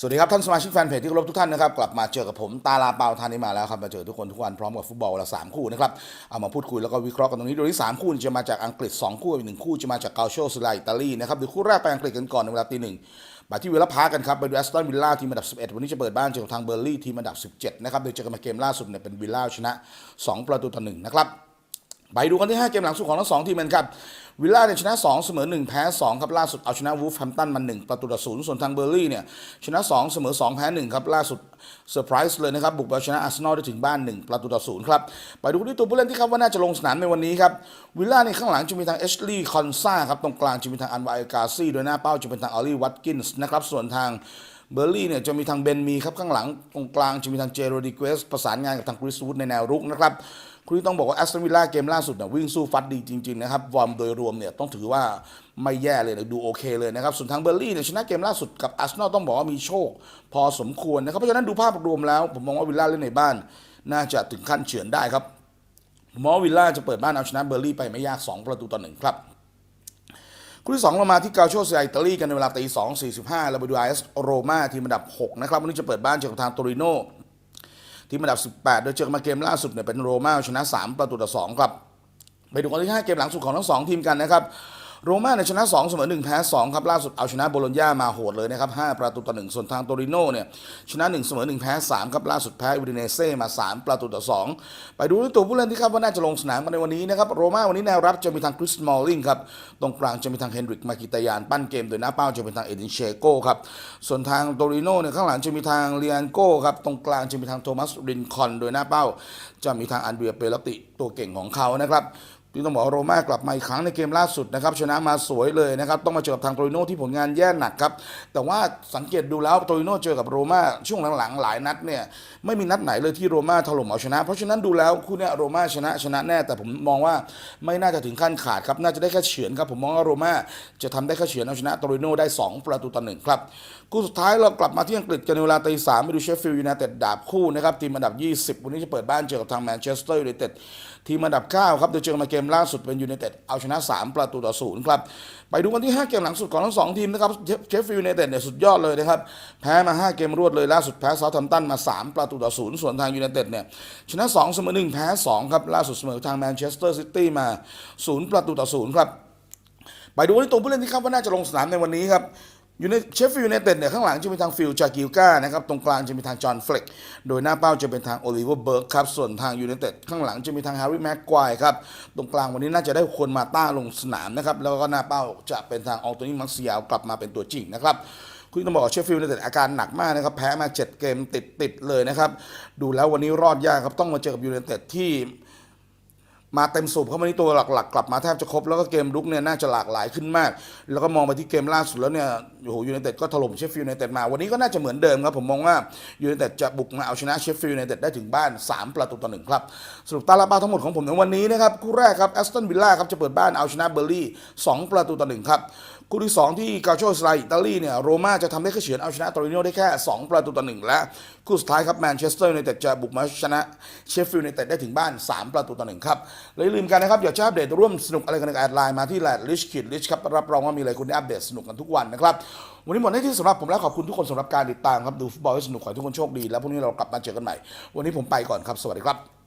สวัสดีครับท่านสมาชิกแฟนเพจที่เคารพทุกท่านนะครับกลับมาเจอกับผมตาลาเปาทานนี้มาแล้วครับมาเจอทุกคนทุกวันพร้อมกับฟุตบอลละสามคู่นะครับเอามาพูดคุยแล้วก็วิเคราะห์กันตรงนี้โดยที่สามคู่จะมาจากอังกฤษสองคู่อีกหนึ่งคู่จะมาจากเกาโชสไลอิตาลีนะครับเดี๋ยวคู่แรกไปอังกฤษกันก่อนในเวลาตีหนึ่งมาที่เวลาพักกันครับไปดูแอสตันวิลล่าทีมอันดับ 11 วันนี้จะเปิดบ้านเจอกับทางเบอร์ลี่ทีมอันดับ 17 นะครับโดยเจอกันมาเกมล่าสุดเนี่ยเป็นวิลล่าชนะ 2 ประตูต่อหนึ่งนะครับ ไปดูกันที่ 5 เกมหลังสุดของทั้งสองทีมกันครับวิลล่าเนี่ยชนะ 2 เสมอ 1 แพ้ 2 ครับ ล่าสุดเอาชนะวูฟแฮมตันมา 1 ประตูต่อศูนย์ส่วนทางเบอร์ลี่เนี่ยชนะ 2 เสมอ 2 แพ้ 1 ครับ ล่าสุดเซอร์ไพรส์เลยนะครับ บุกไปเอาชนะอาร์เซนอลได้ถึงบ้าน 1 ประตูต่อศูนย์ครับ ไปดูที่ตัวผู้เล่นที่คาดว่าน่าจะลงสนามในวันนี้ครับ วิลล่าในข้างหลังจะมีทางเอชลีย์คอนซาครับตรงกลางจะมีทางอันวาเอลกาซีโดยหน้าเป้าจะเป็นทางออลลี่วัตกินส์นะครับส่วนทาง เบอร์ลี่เนี่ยจะมีทางเบนมีครับข้างหลังตรงกลางจะมีทางเจโรดิเกสประสานงานกับทางคริสวูดในแนวรุกนะครับคุณต้องบอกว่าแอสตันวิลล่าเกมล่าสุดเนี่ยวิ่งสู้ฟัดดีจริงๆนะครับวอร์มโดยรวมเนี่ยต้องถือว่าไม่แย่เลยนะดูโอเคเลยนะครับ ส่วนทางเบอร์ลี่เนี่ยชนะเกมล่าสุดกับอาร์เซนอลต้องบอกว่ามีโชค พอสมควรนะครับเพราะฉะนั้นดูภาพรวมแล้ว ผมมองว่าวิลล่าเล่นในบ้าน น่าจะถึงขั้นเฉือนได้ครับผมอว่าวิลล่าจะเปิดบ้านเอาชนะเบอร์ลี่ไปไม่ยาก 2 ประตูต่อหนึ่งครับ คู่ที่สองเรามาที่กาโชเซียอิตาลีกันในเวลาตีสองสี่สิบห้าเราไปดูไอเอสโรมาทีมอันดับหกนะครับวันนี้จะเปิดบ้านเจอกับทางโตริโนทีมอันดับ 18 โดยเจอกันมาเกมล่าสุดเนี่ยเป็นโรมาชนะ 3 ประตูต่อ2ครับไปดูกันที่ 5 เกมหลังสุดของทั้ง 2 ทีมกันนะครับ โรม่าเนี่ยชนะ2เสมอ1แพ้2ครับล่าสุดเอาชนะโบโลญญามาโหดเลยนะครับ5ประตูต่อ1ส่วนทางโตริโนเนี่ยชนะ1เสมอ1แพ้3ครับล่าสุดแพ้อูดิเนเซ่มา 3 ประตูต่อ 2 ไปดูตัวผู้เล่นที่คาดว่าน่าจะลงสนามกันในวันนี้นะครับโรม่าวันนี้แนวรับจะมีทางคริสมอลลิงครับตรงกลางจะมีทางเฮนริกมากิตายานปั้นเกมโดยหน้าเป้าจะเป็นทางเอดินเชโกครับส่วนทางโตริโนเนี่ยข้างหลังจะมีทางเลียนโก้ครับตรงกลางจะมีทางโทมัสรินคอนโดยหน้าเป้า จะมีทางอันเดรียเปรติตัวเก่งของเขานะครับ ที่ต้องบอกโรม่ากลับมาอีกครั้งในเกมล่าสุดนะครับชนะมาสวยเลยนะครับต้องมาเจอกับทางโตริโนที่ผลงานแย่หนักครับแต่ว่าสังเกตดูแล้วโตริโนเจอกับโรม่าช่วงหลังๆหลายนัดเนี่ยไม่มีนัดไหนเลยที่โรม่าถล่มเอาชนะ เพราะฉะนั้นดูแล้วคู่นี้โรม่าชนะชนะแน่แต่ผมมองว่าไม่น่าจะถึงขั้นขาดครับน่าจะได้แค่เฉือนครับผมมองว่าโรม่าจะทำได้แค่เฉือนเอาชนะโตริโนได้ 2 ประตูต่อหนึ่งครับคู่สุดท้ายเรากลับมาที่อังกฤษกันเวลาตีสามไปดูเชฟฟิลด์ยูไนเต็ดดาบคู่นะครับทีมอันดับ 20 วันนี้จะเปิดบ้านเจอกับทางแมนเชสเตอร์ยูไนเต็ดทีมอันดับ9ครับโดยเจอมาเกมล่าสุดเป็นยูไนเต็ดเอาชนะ 3 ประตูต่อศูนย์ครับไปดูกันที่ 5 เกมหลังสุดของทั้งสองทีมนะครับเชฟฟิลด์ยูไนเต็ดเนี่ยสุดยอดเลยนะครับแพ้มา 5 เกมรวดเลยล่าสุดแพ้เซาท์แฮมป์ตันมา 3 ประตูต่อศูนย์ส่วนทางยูไนเต็ดเนี่ยชนะ 2 เสมอ1แพ้ 2 ครับล่าสุดเสมอทางแมนเชสเตอร์ซิตี้มา 0 ประตูต่อศูนย์ครับไปดูที่ตัวผู้เล่นที่คาดว่าน่าจะลงสนามในวันนี้ครับ อยู่ในเชฟฟิลด์ยูไนเต็ดเนี่ยข้างหลังจะมีทางฟิลจากิลกานะครับตรงกลางจะมีทางจอห์นเฟล็กโดยหน้าเป้าจะเป็นทางโอลิเวอร์เบิร์กครับส่วนทางยูไนเต็ดข้างหลังจะมีทางแฮร์รี่แม็กควายครับตรงกลางวันนี้น่าจะได้คนมาต้าลงสนามนะครับแล้วก็หน้าเป้าจะเป็นทางอองโตนี่มักซิยาวกลับมาเป็นตัวจริงนะครับคุณต้องบอกเชฟฟิลด์ยูไนเต็ดอาการหนักมากนะครับแพ้มา 7 เกมติดติด ๆ เลยนะครับ ดูแล้ววันนี้รอดยากครับ ต้องมาเจอกับยูไนเต็ดที่ มาเต็มสูบเข้ามาที่ตัวหลักๆ กลับมาแทบจะครบ แล้วก็เกมลุกเนี่ยน่าจะหลากหลายขึ้นมาก แล้วก็มองไปที่เกมล่าสุดแล้วเนี่ยโอ้โหยูไนเต็ดก็ถล่มเชฟฟิลด์ยูไนเต็ดมา วันนี้ก็น่าจะเหมือนเดิมครับ ผมมองว่ายูไนเต็ดจะบุกมาเอาชนะเชฟฟิลด์ยูไนเต็ดได้ถึงบ้าน 3 ประตูต่อหนึ่งครับ สรุปตาลาบ้าทั้งหมดของผมในวันนี้นะครับคู่แรกครับแอสตันวิลล่าครับจะเปิดบ้านเอาชนะเบอร์ลี่2ประตูต่อหนึ่งครับ คู่ที่ 2 ที่กาโชสไลอิตาลีเนี่ยโรม่าจะทำได้แค่เฉือนเอาชนะโตริโนได้แค่ 2 ประตูต่อหนึ่งและคู่สุดท้ายครับแมนเชสเตอร์ยูไนเต็ดจะบุกมาชนะเชฟฟิลด์ยูไนเต็ดได้ถึงบ้าน 3 ประตูต่อหนึ่งครับและอย่าลืมกันนะครับอย่ากจะอัปเดตร่วมสนุกอะไรกันในแอดไลน์มาที่แลดลิชคิดลิชครับรับรองว่ามีอะไรคุณได้อัปเดตสนุกกันทุกวันนะครับวันนี้หมดหน้าที่สำหรับผมแล้วขอบคุณทุกคนสำหรับการติดตามครับดูฟุตบอลให้สนุกขอให้ทุกคนโชคดี แล้วพรุ่งนี้เรากลับมาเจอกันใหม่ วันนี้ผมไปก่อนครับสวัสดีครับ